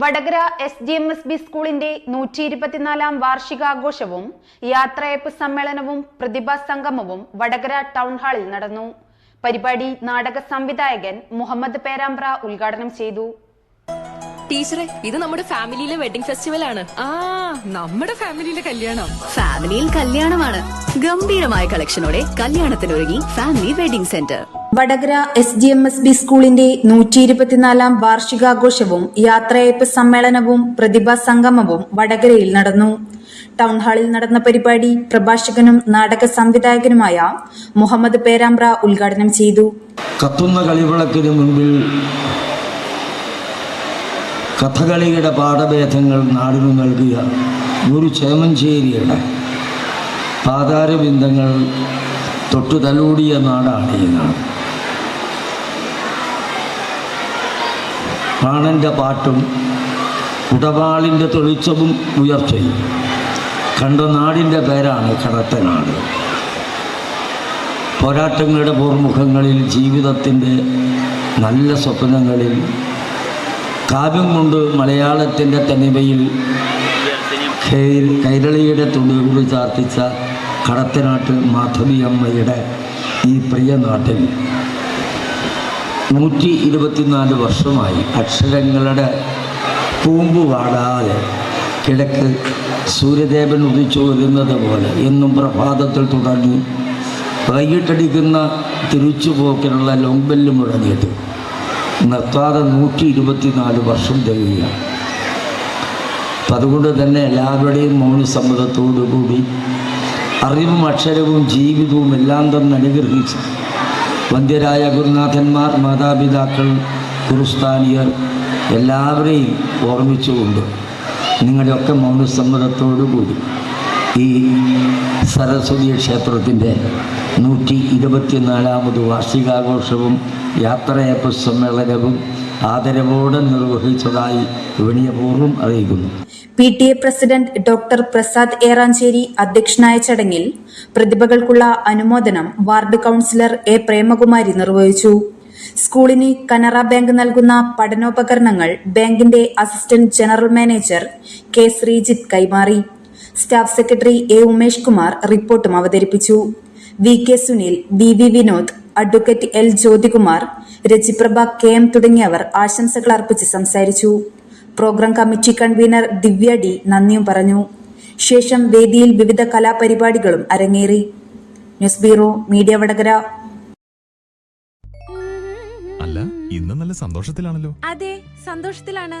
Vadakara S G M S B സ്കൂളിന്റെ നൂറ്റി ഇരുപത്തിനാലാം വാർഷികാഘോഷവും യാത്രയപ്പ് സമ്മേളനവും പ്രതിഭാ സംഗമവും വടകര ടൗൺ ഹാളിൽ നടന്നു. പരിപാടി നാടക സംവിധായകൻ മുഹമ്മദ് പേരാമ്പ്ര ഉദ്ഘാടനം ചെയ്തു. ടീച്ചറെ ഇത് നമ്മുടെ ഫാമിലിയിലെ വെഡിംഗ് ഫെസ്റ്റിവൽ ആണ്. ആ നമ്മുടെ ഫാമിലിയിലെ കല്യാണം. ഫാമിലിയിൽ കല്യാണമാണ്. ഗംഭീരമായ കളക്ഷനോടെ കല്യാണത്തിനൊരുങ്ങി Family Wedding Centre. Vadakara S G M S B സ്കൂളിന്റെ നൂറ്റി ഇരുപത്തിനാലാം വാർഷികാഘോഷവും യാത്രയയപ്പ് സമ്മേളനവും പ്രതിഭാ സംഗമവും വടകരയിൽ നടന്നു. ടൗൺ ഹാളിൽ നടന്ന പരിപാടി പ്രഭാഷകനും നാടക സംവിധായകനുമായ മുഹമ്മദ് പേരാമ്പ്ര ഉദ്ഘാടനം ചെയ്തു. കത്തുന്ന കളിവിളക്കിന് മുൻപിൽ കഥകളിയുടെ പാഠഭേദങ്ങൾ നാടിനു നൽകിയ ഒരു ചേമഞ്ചേരിയുടെ പാതാരബിന്ദങ്ങൾ തൊട്ടു തലോടിയ നാടാണ് ഈ നാട്. പ്രാണന്റെ പാട്ടും കുടവാളിന്റെ തെളിച്ചവും ഉയർച്ചയും. കണ്ട നാടിന്റെ പേരാണ് കടത്തനാട്. പോരാട്ടങ്ങളുടെ പൂർമുഖങ്ങളിൽ ജീവിതത്തിന്റെ നല്ല സ്വപ്നങ്ങളിൽ കാവ്യം കൊണ്ട് മലയാളത്തിന്റെ തനിമയിൽ കൈരളിയുടെ തുണികൂടി ചാർത്തിച്ച കടത്തനാട്ട് മാധവിയമ്മയുടെ ഈ പ്രിയ നാട്ടിൽ നൂറ്റി ഇരുപത്തിനാല് വർഷമായി അക്ഷരങ്ങളുടെ പൂമ്പ് വാടാതെ കിഴക്ക് സൂര്യദേവൻ ഉദിച്ചു വരുന്നത് പോലെ എന്നും പ്രഭാതത്തിൽ തുടങ്ങി വൈകിട്ടടിക്കുന്ന തിരിച്ചുപോക്കിനുള്ള ലോങ്ബെല്ല് മുഴങ്ങിയിട്ട് നിർത്താതെ നൂറ്റി ഇരുപത്തിനാല് വർഷം തികയുകയാണ് അപ്പം അതുകൊണ്ട് തന്നെ എല്ലാവരുടെയും മൗനസമ്മതത്തോടു കൂടി അറിവും അക്ഷരവും ജീവിതവും എല്ലാം തന്നെ അനുഗ്രഹിച്ച് വന്ധ്യരായ ഗുരുനാഥന്മാർ മാതാപിതാക്കൾ ഗുരുസ്ഥാനിയർ എല്ലാവരെയും ഓർമ്മിച്ചുകൊണ്ട് നിങ്ങളുടെയൊക്കെ മൗനസമ്മതത്തോടു കൂടി ഈ സരസ്വതി ക്ഷേത്രത്തിന്റെ നൂറ്റി ഇരുപത്തിനാലാമത് വാർഷികാഘോഷവും യാത്രയപ്പ് സമ്മേളനവും ആദരവോടെ നിർവഹിച്ചതായി വിനയപൂർവം അറിയിക്കുന്നു. P T A president doctor Prasad Eranjeri അധ്യക്ഷനായ ചടങ്ങിൽ പ്രതിഭകൾക്കുള്ള അനുമോദനം വാർഡ് കൌൺസിലർ എ പ്രേമകുമാരി നിർവഹിച്ചു. സ്കൂളിന് കനറ ബാങ്ക് നൽകുന്ന പഠനോപകരണങ്ങൾ ബാങ്കിന്റെ assistant general manager K Sreejith കൈമാറി. Staff secretary A Umesh Kumar റിപ്പോർട്ടും അവതരിപ്പിച്ചു. V K Sunil V V Vinod advocate L Jyothikumar Rajiprabha K M തുടങ്ങിയവർ ആശംസകൾ അർപ്പിച്ച് സംസാരിച്ചു. Programme committee convener Divya D നന്ദിയും പറഞ്ഞു. ശേഷം വേദിയിൽ വിവിധ കലാപരിപാടികളും അരങ്ങേറി. News bureau media Vadakara. അല്ല ഇന്ന് നല്ല സന്തോഷത്തിലാണല്ലോ. അതെ സന്തോഷത്തിലാണ്.